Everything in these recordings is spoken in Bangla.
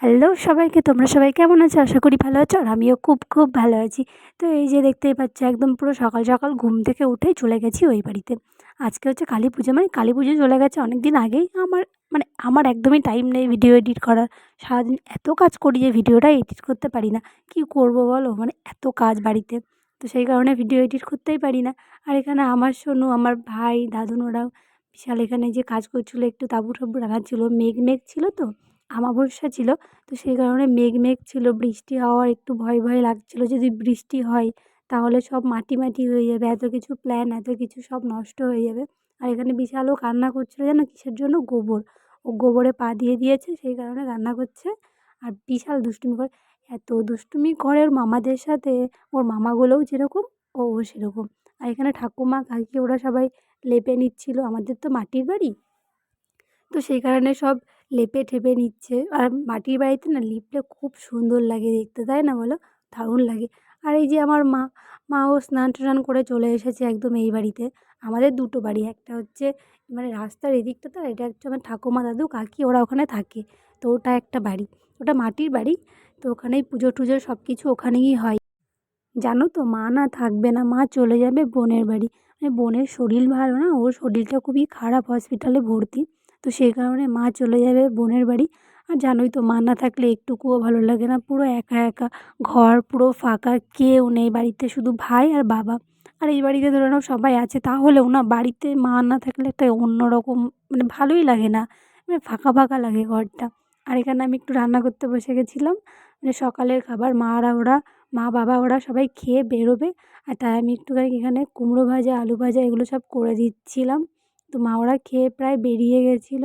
হ্যালো সবাইকে, তোমরা সবাই কেমন আছো? আশা করি ভালো আছো আর আমিও খুব খুব ভালো আছি। তো এই যে দেখতেই পাচ্ছ, একদম পুরো সকাল সকাল ঘুম থেকে উঠেই চলে গেছি ওই বাড়িতে। আজকে হচ্ছে কালী পুজো মানে কালী পুজো চলে গেছে অনেক দিন আগেই। আমার মানে আমার একদমই টাইম নেই ভিডিও এডিট করার। সারাদিন এত কাজ করি যে ভিডিওটা এডিট করতে পারি না। কী করব বলো? মানে এত কাজ বাড়িতে। তো সেই কারণে ভিডিও এডিট করতেই পারি না। আর এখানে আমার সোনু, আমার ভাই, দাদুন ওরাও বিশাল এখানে যে কাজ করছিল, একটু তাবু টাবু রাখাচ্ছিলো মেঘ মেঘ ছিল তো। আমাবস্যা ছিল। তো সেই কারণে মেঘ মেঘ ছিল, বৃষ্টি হওয়ার একটু ভয় ভয় লাগছিল। যদি বৃষ্টি হয়, তাহলে সব মাটি মাটি হয়ে যাবে। এত কিছু প্ল্যান এত কিছু সব নষ্ট হয়ে যাবে। আর এখানে বিশাল ও কান্না করছিল যেন কিসের জন্য? গোবর। ও গোবরে পা দিয়ে দিয়েছে, সেই কারণে কান্না করছে। আর বিশাল দুষ্টুমি করে, এত দুষ্টুমি করে ওর মামাদের সাথে। ওর মামাগুলোও যেরকম ও ও সেরকম। আর এখানে ঠাকুমা, কাকি, ওরা সবাই লেপে নিচ্ছিলো। আমাদের তো মাটির বাড়ি। তো সেই কারণে সব লেপে ঠেপে নিচ্ছে। আর মাটির বাড়িতে না লিপলে খুব সুন্দর লাগে দেখতে, তাই না বলো? দারুণ লাগে। আর এই যে আমার মা মাও স্নান টান করে চলে এসেছে একদম এই বাড়িতে। আমাদের দুটো বাড়ি, একটা হচ্ছে মানে রাস্তার এদিকটাতে আর এটা হচ্ছে আমার ঠাকুমা দাদু কাকি, ওরা ওখানে থাকে। তো ওটা একটা বাড়ি, ওটা মাটির বাড়ি। তো ওখানেই পুজো টুজো সব কিছু ওখানেই হয়। জানো তো, মা না থাকবে না, মা চলে যাবে বোনের বাড়ি। মানে বোনের শরীর ভালো না, ওর শরীরটা খুবই খারাপ, হসপিটালে ভর্তি। তো সেই কারণে মা চলে যাবে বোনের বাড়ি। আর জানোই তো মা না থাকলে একটুকুও ভালো লাগে না। পুরো একা একা, ঘর পুরো ফাঁকা, কেউ নেই বাড়িতে, শুধু ভাই আর বাবা। আর এই বাড়িতে ধরে নাও সবাই আছে, তাহলেও না বাড়িতে মা না থাকলে একটা অন্য রকম মানে ভালোই লাগে না। মানে ফাঁকা ফাঁকা লাগে ঘরটা। আর এখানে আমি একটু রান্না করতে বসে গেছিলাম। মানে সকালের খাবার, মারা ওরা, মা বাবা ওরা সবাই খেয়ে বেরোবে। আর তাই আমি একটুখানি এখানে কুমড়ো ভাজা, আলু ভাজা এগুলো সব করে দিচ্ছিলাম। তো মা ওরা খেয়ে প্রায় বেরিয়ে গেছিল।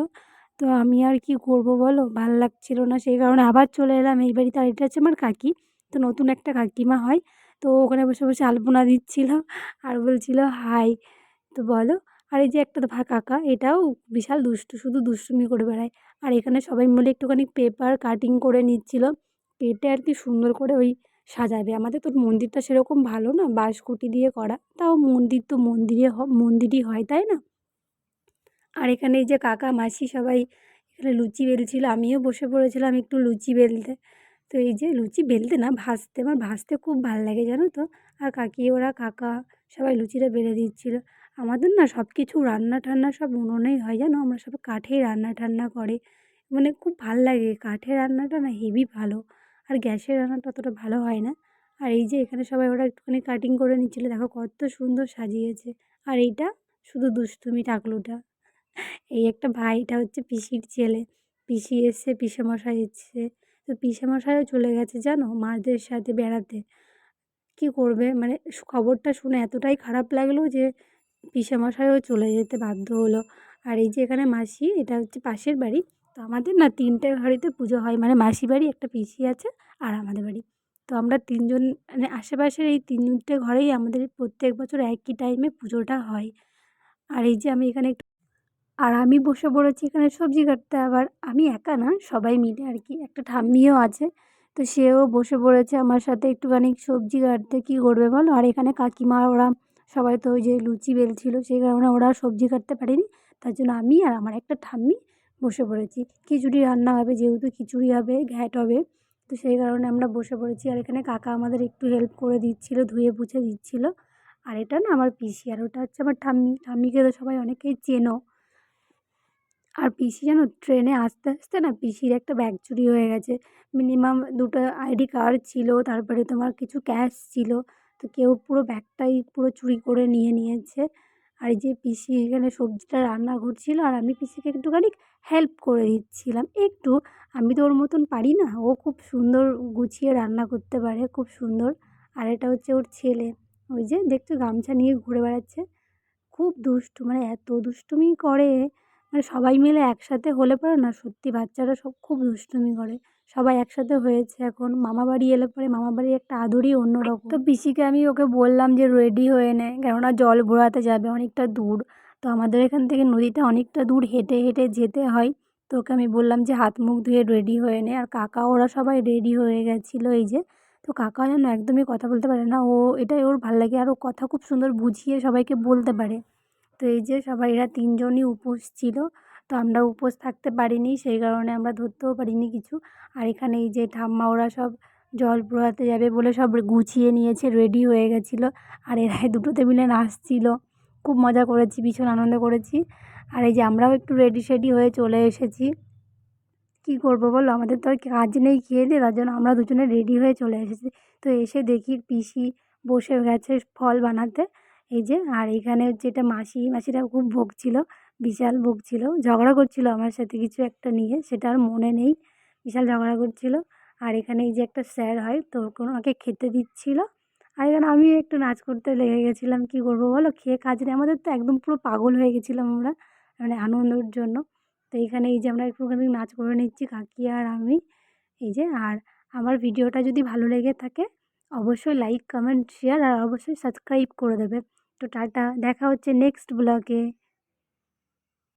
তো আমি আর কি করব বলো? ভালো লাগছিল না সেই কারণে আবার চলে এলাম। এই বাড়িতে আর এটা হচ্ছে আমার কাকি। তো নতুন একটা কাকিমা হয়। তো ওখানে বসে বসে আলপনা দিচ্ছিল আর বলছিলো, হাই। তো বলো, আর এই যে একটা কাকা, এটাও বিশাল দুষ্টু, শুধু দুষ্টুমি করে বেড়ায়। আর এখানে সবাই মিলে একটুখানি পেপার কাটিং করে নিচ্ছিলো। কেটে আর কি সুন্দর করে ওই সাজাবে। আমাদের তো মন্দিরটা সেরকম ভালো না, বাঁশকুটি দিয়ে করা। তাও মন্দির তো মন্দিরে মন্দিরই হয়, তাই না? আর এখানে এই যে কাকা, মাসি সবাই এখানে লুচি বেলছিলো, আমিও বসে পড়েছিলাম একটু লুচি বেলতে। তো এই যে লুচি বেলতে না, ভাজতে, আমার ভাজতে খুব ভালো লাগে জানো তো? আর কাকি, ওরা, কাকা সবাই লুচিটা বেলে দিচ্ছিল। আমাদের না সব কিছু রান্না টান্না সব উনুনেই হয় জানো? আমরা সব কাঠেই রান্না টান্না করে। মানে খুব ভালো লাগে, কাঠের রান্নাটা না হেভি ভালো। আর গ্যাসের রান্নাটা অতটা ভালো হয় না। আর এই যে এখানে সবাই ওরা একটুখানি কাটিং করে নিচ্ছিলো, দেখো কত সুন্দর সাজিয়েছে। আর এইটা শুধু দুষ্টুমি, টাকলুটা। এই একটা ভাই, এটা হচ্ছে পিসির ছেলে। পিসি এসছে, পিসেমশাই এসছে। তো পিসেমশাইও চলে গেছে, জানো? মাদের সাথে বেড়াতে। কী করবে? মানে খবরটা শুনে এতটাই খারাপ লাগল যে পিসেমশাইও চলে যেতে বাধ্য হলো। আর এই যে এখানে মাসি, এটা হচ্ছে পাশের বাড়ি। তো আমাদের না তিনটে বাড়িতে পুজো হয়। মানে মাসি বাড়ি, একটা পিসি আছে আর আমাদের বাড়ি। তো আমরা তিনজন মানে আশেপাশের এই তিনটে ঘরেই আমাদের প্রত্যেক বছর একই টাইমে পুজোটা হয়। আর এই যে আমি এখানে একটু আর আমি বসে পড়েছি এখানে সবজি কাটতে। আবার আমি একা না, সবাই মিলে আর কি একটা ঠাম্মিও আছে, তো সেও বসে পড়েছে আমার সাথে একটুখানি সবজি কাটতে। কী করবে বলো? আর এখানে কাকিমা, ওরা সবাই তো ওই যে লুচি বেলছিলো, সেই কারণে ওরা সবজি কাটতে পারেনি। তার জন্য আমি আর আমার একটা ঠাম্মি বসে পড়েছি। খিচুড়ি রান্না হবে, যেহেতু খিচুড়ি হবে, ঘ্যাট হবে, তো সেই কারণে আমরা বসে পড়েছি। আর এখানে কাকা আমাদের একটু হেল্প করে দিচ্ছিল, ধুয়ে পুছে দিচ্ছিল। আর এটা না আমার পিসি, আর ওটা হচ্ছে আমার ঠাম্মি। ঠাম্মিকে তো সবাই অনেকেই চেনো। আর পিসি যেন ট্রেনে আসতে আসতে না পিসির একটা ব্যাগ চুরি হয়ে গেছে। মিনিমাম দুটো আইডি কার্ড ছিল, তারপরে তোমার কিছু ক্যাশ ছিল, তো কেউ পুরো ব্যাগটাই পুরো চুরি করে নিয়ে নিয়েছে। আর যে পিসি এখানে সবজিটা রান্না করছিল, আর আমি পিসিকে একটুখানি হেল্প করে দিচ্ছিলাম। একটু, আমি তো ওর মতন পারি না, ও খুব সুন্দর গুছিয়ে রান্না করতে পারে, খুব সুন্দর। আর এটা হচ্ছে ওর ছেলে, ওই যে দেখছ গামছা নিয়ে ঘুরে বেড়াচ্ছে। খুব দুষ্টু মানে এত দুষ্টুমি করে। মানে সবাই মিলে একসাথে হলে পরে না সত্যি বাচ্চারা সব খুব দুষ্টুমি করে। সবাই একসাথে হয়েছে এখন। মামা বাড়ি এলে পরে মামা বাড়ির একটা আদরই অন্যরকম। তো পিসিকে আমি ওকে বললাম যে রেডি হয়ে নে, কেননা জল ভরাতে যাবে অনেকটা দূর। তো আমাদের এখান থেকে নদীতে অনেকটা দূর হেঁটে হেঁটে যেতে হয়। তো ওকে আমি বললাম যে হাত মুখ ধুয়ে রেডি হয়ে নে। আর কাকা ওরা সবাই রেডি হয়ে গেছিল এই যে। তো কাকা যেন একদমই কথা বলতে পারে না। ও এটাই ওর ভালো লাগে। আর ও কথা খুব সুন্দর বুঝিয়ে সবাইকে বলতে পারে। তো এই যে সবাই এরা তিনজনই উপোস ছিল, তো আমরা উপোস থাকতে পারিনি, সেই কারণে আমরা ধরতেও পারিনি কিছু। আর এখানে এই যে ঠাম্মা, ওরা সব জল প্রয়াতে যাবে বলে সব গুছিয়ে নিয়েছে রেডি হয়ে গেছিল। আর এরা দুটোতে মিলে নাচছিলো, খুব মজা করেছি, ভীষণ আনন্দ করেছি। আর এই যে আমরাও একটু রেডি সেডি হয়ে চলে এসেছি। কী করব বলো? আমাদের তো আর কাজ নেই খেয়ে দিয়ে, তার জন্য আমরা দুজনে রেডি হয়ে চলে এসেছি। তো এসে দেখি পিসি বসে গেছে ফল বানাতে। এই যে, আর এখানে হচ্ছে এটা মাসি মাসিটা খুব বকছিলো বিশাল বকছিলো ঝগড়া করছিল আমার সাথে কিছু একটা নিয়ে, সেটা আর মনে নেই, বিশাল ঝগড়া করছিল। আর এখানে এই যে একটা স্যার হয়, তো ওনাকে খেতে দিচ্ছিল। আর এখানে আমিও একটু নাচ করতে লেগে গেছিলাম, কী করব বলো? খেয়ে কাজ নেই, আমাদের তো একদম পুরো পাগল হয়ে গেছিলাম আমরা মানে আনন্দর জন্য। তো এইখানে এই যে আমরা একটুখানি নাচ করে নিচ্ছি, কাকি আর আমি, এই যে, আর আমার ভিডিওটা যদি ভালো লেগে থাকে অবশ্যই লাইক কমেন্ট শেয়ার আর অবশ্যই সাবস্ক্রাইব করে দেবে। তো টাটা, দেখা হচ্ছে নেক্সট ব্লগে